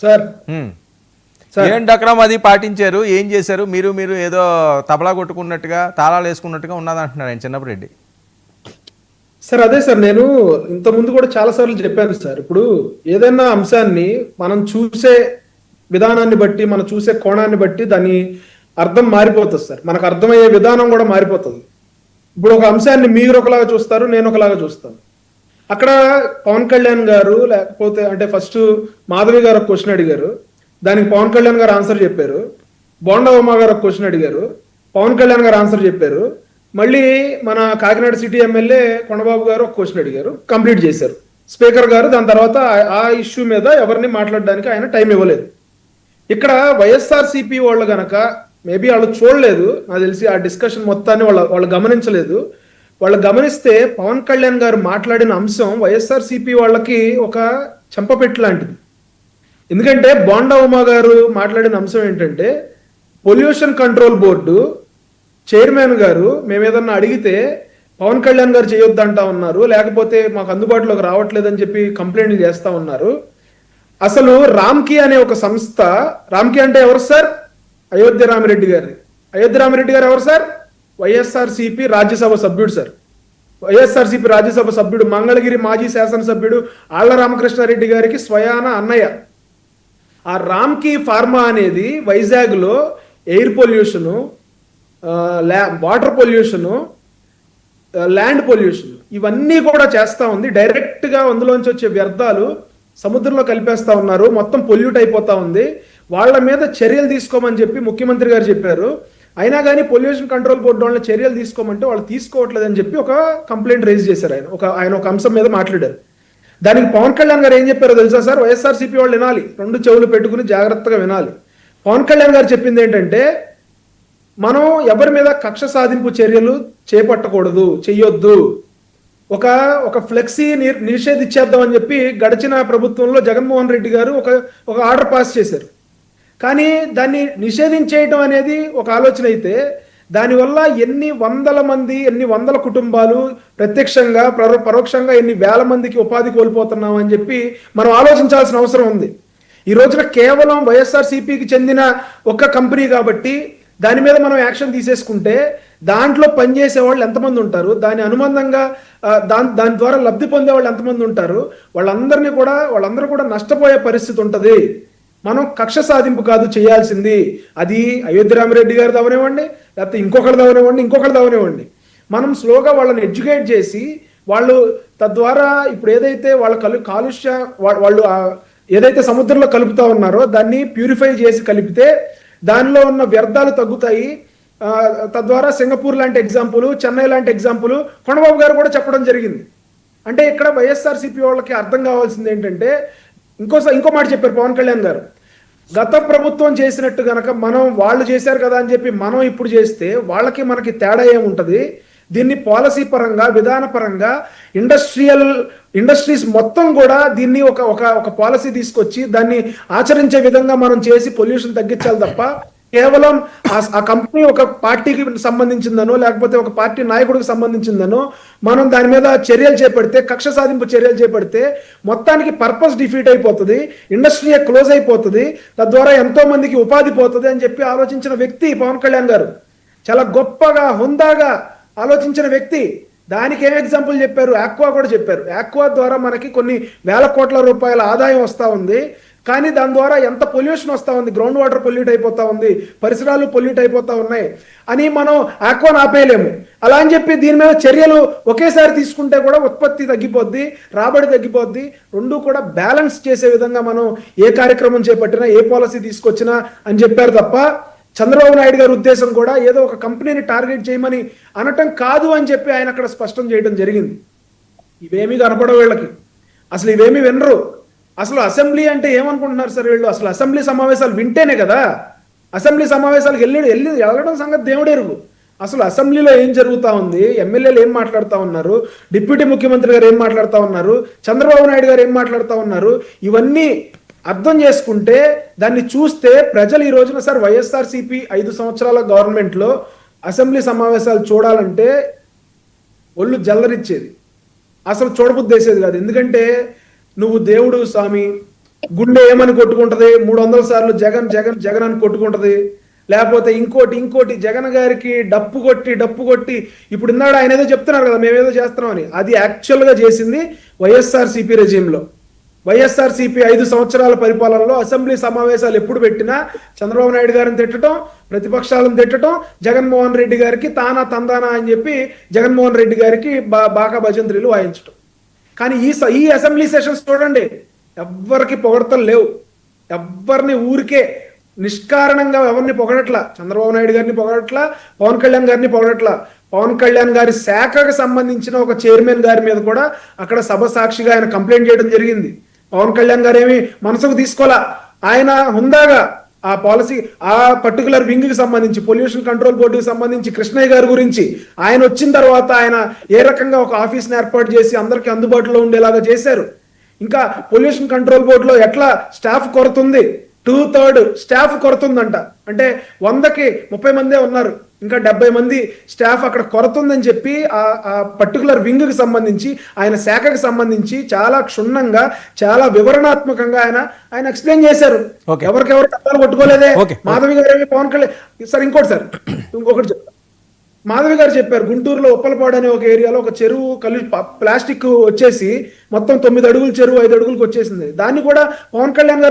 Sir. ఏం డక్రమ్ అది పాటించారు? ఏం చేశారు? మీరు మీరు ఏదో తబలా కొట్టుకున్నట్టుగా తాళాలు వేసుకున్నట్టుగా ఉన్నదంటున్నారు ఆయన చిన్నప్పరెడ్డి సార్ అదే సార్ నేను ఇంత ముందు కూడా చాలా సార్లు చెప్పాను సార్. ఇప్పుడు ఏదైనా అంశాన్ని మనం చూసే విధానాన్ని బట్టి మనం చూసే కోణాన్ని బట్టి దాని అర్థం మారిపోతుంది సార్. మనకు అర్థమయ్యే విధానం కూడా మారిపోతుంది. ఇప్పుడు ఒక అంశాన్ని మీరు ఒకలాగా చూస్తారు నేను ఒకలాగా చూస్తాను. అక్కడ పవన్ కళ్యాణ్ గారు లేకపోతే అంటే ఫస్ట్ మాధవి గారు ఒక క్వశ్చన్ అడిగారు. దానికి పవన్ కళ్యాణ్ గారు ఆన్సర్ చెప్పారు. బోండవమ్మ గారు ఒక క్వశ్చన్ అడిగారు. పవన్ కళ్యాణ్ గారు ఆన్సర్ చెప్పారు. మళ్ళీ మన కాకినాడ సిటీ ఎమ్మెల్యే కొండబాబు గారు ఒక క్వశ్చన్ అడిగారు. కంప్లీట్ చేశారు. స్పీకర్ గారు దాని తర్వాత ఆ- ఇష్యూ మీద ఎవరిని మాట్లాడడానికి ఆయన టైం ఇవ్వలేదు. ఇక్కడ వైఎస్ఆర్ సిపి వాళ్ళు గనక మేబీ వాళ్ళు చూడలేదు. నాకు తెలిసి ఆ డిస్కషన్ మొత్తాన్ని వాళ్ళ వాళ్ళు గమనించలేదు. వాళ్ళు గమనిస్తే పవన్ కళ్యాణ్ గారు మాట్లాడిన అంశం వైఎస్ఆర్ సిపి వాళ్ళకి ఒక చెంపపెట్టు లాంటిది. ఎందుకంటే బోండా ఉమా గారు మాట్లాడిన అంశం ఏంటంటే పొల్యూషన్ కంట్రోల్ బోర్డు చైర్మన్ గారు మేము ఏదన్నా అడిగితే పవన్ కళ్యాణ్ గారు చేయొద్దంటా ఉన్నారు లేకపోతే మాకు అందుబాటులోకి రావట్లేదని చెప్పి కంప్లైంట్లు చేస్తా ఉన్నారు. అసలు రామ్కి అనే ఒక సంస్థ రామ్కి అంటే ఎవరు సార్? అయోధ్య రామిరెడ్డి గారి అయోధ్య రామిరెడ్డి గారు ఎవరు సార్? వైఎస్ఆర్ సిపి రాజ్యసభ సభ్యుడు సార్. వైఎస్ఆర్సీపీ రాజ్యసభ సభ్యుడు మంగళగిరి మాజీ శాసనసభ్యుడు ఆళ్ళ రామకృష్ణారెడ్డి గారికి స్వయాన అన్నయ్య. ఆ రామ్కి ఫార్మా అనేది వైజాగ్లో air pollution water pollution land pollution ఇవన్నీ కూడా చేస్తూ ఉంది. డైరెక్ట్గా అందులోంచి వచ్చే వ్యర్థాలు సముద్రంలో కలిపేస్తా ఉన్నారు. మొత్తం పొల్యూట్ అయిపోతా ఉంది. వాళ్ళ మీద చర్యలు తీసుకోమని చెప్పి ముఖ్యమంత్రి గారు చెప్పారు. అయినా కానీ పొల్యూషన్ కంట్రోల్ బోర్డు వాళ్ళ చర్యలు తీసుకోమంటే వాళ్ళు తీసుకోవట్లేదని చెప్పి ఒక కంప్లైంట్ రేజ్ చేశారు ఆయన. ఒక ఆయన ఒక అంశం మీద మాట్లాడారు. దానికి పవన్ కళ్యాణ్ గారు ఏం చెప్పారో తెలుసా సార్? వైఎస్ఆర్సీపీ వాళ్ళు వినాలి. రెండు చెవులు పెట్టుకుని జాగ్రత్తగా వినాలి. పవన్ కళ్యాణ్ గారు చెప్పింది ఏంటంటే మనం ఎవరి మీద కక్ష సాధింపు చర్యలు చేపట్టకూడదు చెయ్యొద్దు. ఒక ఒక ఫ్లెక్సీ ని- నిషేధించేద్దామని చెప్పి గడిచిన ప్రభుత్వంలో జగన్మోహన్ రెడ్డి గారు ఒక ఒక ఆర్డర్ పాస్ చేశారు. కానీ దాన్ని నిషేధించేయటం అనేది ఒక ఆలోచన అయితే దానివల్ల ఎన్ని వందల మంది ఎన్ని వందల కుటుంబాలు ప్రత్యక్షంగా పరో- పరోక్షంగా ఎన్ని వేల మందికి ఉపాధి కోల్పోతున్నాం అని చెప్పి మనం ఆలోచించాల్సిన అవసరం ఉంది. ఈ రోజున కేవలం వైఎస్ఆర్ సిపికి చెందిన ఒక కంపెనీ కాబట్టి దాని మీద మనం యాక్షన్ తీసేసుకుంటే దాంట్లో పనిచేసే వాళ్ళు ఎంతమంది ఉంటారు దాని అనుబంధంగా దాని దాని ద్వారా లబ్ధి పొందే వాళ్ళు ఎంతమంది ఉంటారు వాళ్ళందరినీ కూడా వాళ్ళందరూ కూడా నష్టపోయే పరిస్థితి ఉంటుంది. మనం కక్ష సాధింపు కాదు చేయాల్సింది. అది అయోధ్య రామిరెడ్డి గారు దవనివ్వండి లేకపోతే ఇంకొకటి దవనివ్వండి ఇంకొకరు దవనివ్వండి మనం స్లోగా వాళ్ళని ఎడ్యుకేట్ చేసి వాళ్ళు తద్వారా ఇప్పుడు ఏదైతే వాళ్ళ కలు కాలుష్య వాళ్ళు ఏదైతే సముద్రంలో కలుపుతా ఉన్నారో దాన్ని ప్యూరిఫై చేసి కలిపితే దానిలో ఉన్న వ్యర్థాలు తగ్గుతాయి. తద్వారా సింగపూర్ లాంటి ఎగ్జాంపుల్ చెన్నై లాంటి ఎగ్జాంపుల్ కొండబాబు గారు కూడా చెప్పడం జరిగింది. అంటే ఇక్కడ వైఎస్ఆర్సీపీ వాళ్ళకి అర్థం కావాల్సింది ఏంటంటే ఇంకోసారి ఇంకో మాట చెప్పారు పవన్ కళ్యాణ్ గారు. గత ప్రభుత్వం చేసినట్టు గనక మనం వాళ్ళు చేశారు కదా అని చెప్పి మనం ఇప్పుడు చేస్తే వాళ్ళకి మనకి తేడా ఏముంటుంది? దీన్ని పాలసీ పరంగా విధాన పరంగా ఇండస్ట్రియల్ ఇండస్ట్రీస్ మొత్తం కూడా దీన్ని ఒక ఒక పాలసీ తీసుకొచ్చి దాన్ని ఆచరించే విధంగా మనం చేసి పొల్యూషన్ తగ్గించాలి తప్ప కేవలం ఆ- కంపెనీ ఒక పార్టీకి సంబంధించిందనో లేకపోతే ఒక పార్టీ నాయకుడికి సంబంధించిందనో మనం దాని మీద చర్యలు చేపడితే కక్ష సాధింపు చర్యలు చేపడితే మొత్తానికి పర్పస్ డిఫీట్ అయిపోతుంది ఇండస్ట్రీ క్లోజ్ అయిపోతుంది తద్వారా ఎంతో మందికి ఉపాధి పోతుంది అని చెప్పి ఆలోచించిన వ్యక్తి పవన్ కళ్యాణ్ గారు. చాలా గొప్పగా హుందాగా ఆలోచించిన వ్యక్తి. దానికి ఏం ఎగ్జాంపుల్ చెప్పారు? ఆక్వా కూడా చెప్పారు. ఆక్వా ద్వారా మనకి కొన్ని వేల కోట్ల రూపాయల ఆదాయం వస్తూ ఉంది. కానీ దాని ద్వారా ఎంత పొల్యూషన్ వస్తూ ఉంది? గ్రౌండ్ వాటర్ పొల్యూట్ అయిపోతా ఉంది. పరిసరాలు పొల్యూట్ అయిపోతా ఉన్నాయి. అని మనం ఆక్వాన్ ఆపేయలేము. అలా అని చెప్పి దీని మీద చర్యలు ఒకేసారి తీసుకుంటే కూడా ఉత్పత్తి తగ్గిపోద్ది రాబడి తగ్గిపోద్ది. రెండు కూడా బ్యాలెన్స్ చేసే విధంగా మనం ఏ కార్యక్రమం చేపట్టినా ఏ పాలసీ తీసుకొచ్చినా అని చెప్పారు తప్ప చంద్రబాబు నాయుడు గారి ఉద్దేశం కూడా ఏదో ఒక కంపెనీని టార్గెట్ చేయమని అనటం కాదు అని చెప్పి ఆయన అక్కడ స్పష్టం చేయడం జరిగింది. ఇవేమీ కనపడవు వీళ్ళకి. అసలు ఇవేమీ వినరు. అసలు అసెంబ్లీ అంటే ఏమనుకుంటున్నారు సార్ వీళ్ళు? అసలు అసెంబ్లీ సమావేశాలు వింటేనే కదా. అసెంబ్లీ సమావేశాలకు వెళ్ళి వెళ్ళి వెళ్ళడం సంగతి దేవుడెరుగు అసలు అసెంబ్లీలో ఏం జరుగుతా ఉంది? ఎమ్మెల్యేలు ఏం మాట్లాడుతా ఉన్నారు? డిప్యూటీ ముఖ్యమంత్రి గారు ఏం మాట్లాడుతూ ఉన్నారు? చంద్రబాబు నాయుడు గారు ఏం మాట్లాడుతూ ఉన్నారు? ఇవన్నీ అర్థం చేసుకుంటే దాన్ని చూస్తే ప్రజలు ఈ రోజున సార్ వైఎస్ఆర్సీపీ ఐదు సంవత్సరాల గవర్నమెంట్లో అసెంబ్లీ సమావేశాలు చూడాలంటే ఒళ్ళు జల్లరిచ్చేది. అసలు చూడబుద్దేసేది కాదు. ఎందుకంటే నువ్వు దేవుడు స్వామి. గుండె ఏమని కొట్టుకుంటది? మూడు వందల సార్లు జగన్ జగన్ జగన్ అని కొట్టుకుంటది. లేకపోతే ఇంకోటి ఇంకోటి జగన్ గారికి డప్పు కొట్టి డప్పు కొట్టి ఇప్పుడు ఇన్నాడు ఆయన ఏదో చెప్తున్నారు కదా మేమేదో చేస్తున్నామని. అది యాక్చువల్గా చేసింది YSR CP YSRCP YSR CP ఐదు సంవత్సరాల పరిపాలనలో అసెంబ్లీ సమావేశాలు ఎప్పుడు పెట్టినా చంద్రబాబు నాయుడు గారిని తిట్టడం ప్రతిపక్షాలను తిట్టడం జగన్మోహన్ రెడ్డి గారికి తానా తందానా అని చెప్పి జగన్మోహన్ రెడ్డి గారికి బా బాగా భజంత్రీలు వాయించడం కానీ ఈ స- ఈ అసెంబ్లీ సెషన్స్ చూడండి ఎవ్వరికి పొగడతలు లేవు. ఎవ్వరిని ఊరికే నిష్కారణంగా ఎవరిని పొగడట్లా? చంద్రబాబు నాయుడు గారిని పొగడట్లా? పవన్ కళ్యాణ్ గారిని పొగడట్లా? పవన్ కళ్యాణ్ గారి శాఖకు సంబంధించిన ఒక చైర్మన్ గారి మీద కూడా అక్కడ సభ సాక్షిగా ఆయన కంప్లైంట్ చేయడం జరిగింది. పవన్ కళ్యాణ్ గారు ఏమి మనసుకు తీసుకోవాలా ఆయన హుందాగా ఆ పాలసీ ఆ పర్టికులర్ వింగ్కి సంబంధించి పొల్యూషన్ కంట్రోల్ బోర్డుకి సంబంధించి కృష్ణయ్య గారి గురించి ఆయన వచ్చిన తర్వాత ఆయన ఏ రకంగా ఒక ఆఫీస్ని ఏర్పాటు చేసి అందరికి అందుబాటులో ఉండేలాగా చేశారు. ఇంకా పొల్యూషన్ కంట్రోల్ బోర్డులో ఎట్లా స్టాఫ్ కొరత ఉంది టూ థర్డ్ స్టాఫ్ కొరత ఉందంట అంటే వందకి ముప్పై మందే ఉన్నారు. ఇంకా డెబ్బై మంది స్టాఫ్ అక్కడ కొరత ఉందని చెప్పి ఆ ఆ పర్టికులర్ వింగ్కి సంబంధించి ఆయన శాఖకు సంబంధించి చాలా క్షుణ్ణంగా చాలా వివరణాత్మకంగా ఆయన ఆయన ఎక్స్ప్లెయిన్ చేశారు. ఎవరికెవరు కట్టాలు కొట్టుకోలేదే. మాధవి గారు ఏమి పవన్ కళ్యాణ్ సార్ ఇంకోటి సార్ ఇంకొకటి చెప్తా మాధవి గారు చెప్పారు గుంటూరులో ఉప్పలపాడు అనే ఒక ఏరియాలో ఒక చెరువు కలు ప్లాస్టిక్ వచ్చేసి మొత్తం తొమ్మిది అడుగులు చెరువు ఐదు అడుగులకు వచ్చేసింది దాన్ని కూడా పవన్ కళ్యాణ్ గారు